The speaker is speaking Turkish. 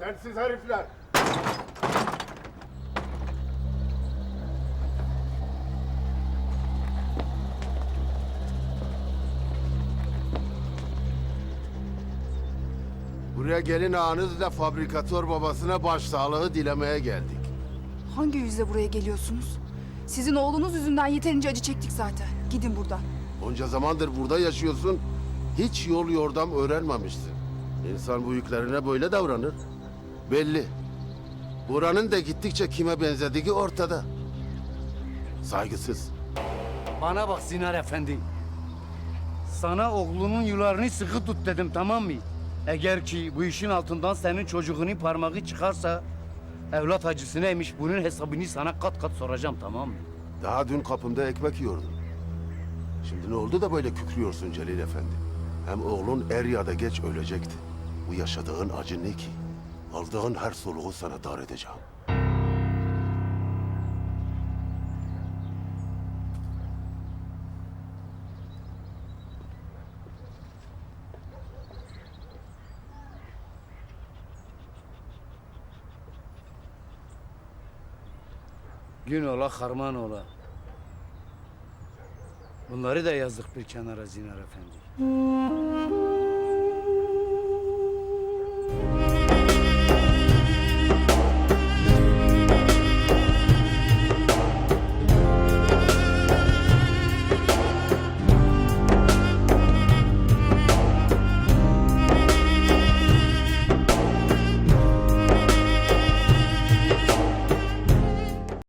Densiz herifler. Buraya gelin ağanızla fabrikatör babasına başsağlığı dilemeye geldik. Hangi yüzle buraya geliyorsunuz? Sizin oğlunuz yüzünden yeterince acı çektik zaten. Gidin buradan. Onca zamandır burada yaşıyorsun, hiç yol yordam öğrenmemişsin. İnsan bu yüklerine böyle davranır. Belli. Buranın da gittikçe kime benzediği ortada. Saygısız. Bana bak Zinar Efendi. Sana oğlunun yularını sıkı tut dedim tamam mı? Eğer ki bu işin altından senin çocuğunun parmağı çıkarsa... ...evlat acısı neymiş bunun hesabını sana kat kat soracağım tamam mı? Daha dün kapımda ekmek yiyordun. Şimdi ne oldu da böyle kükrüyorsun Celil Efendi? Hem oğlun er ya da geç ölecekti. Bu yaşadığın acı ne ki? Aldığın her soluğu sana dar edeceğim. Gün ola harman ola. Bunları da yazdık bir kenara Zinar Efendi.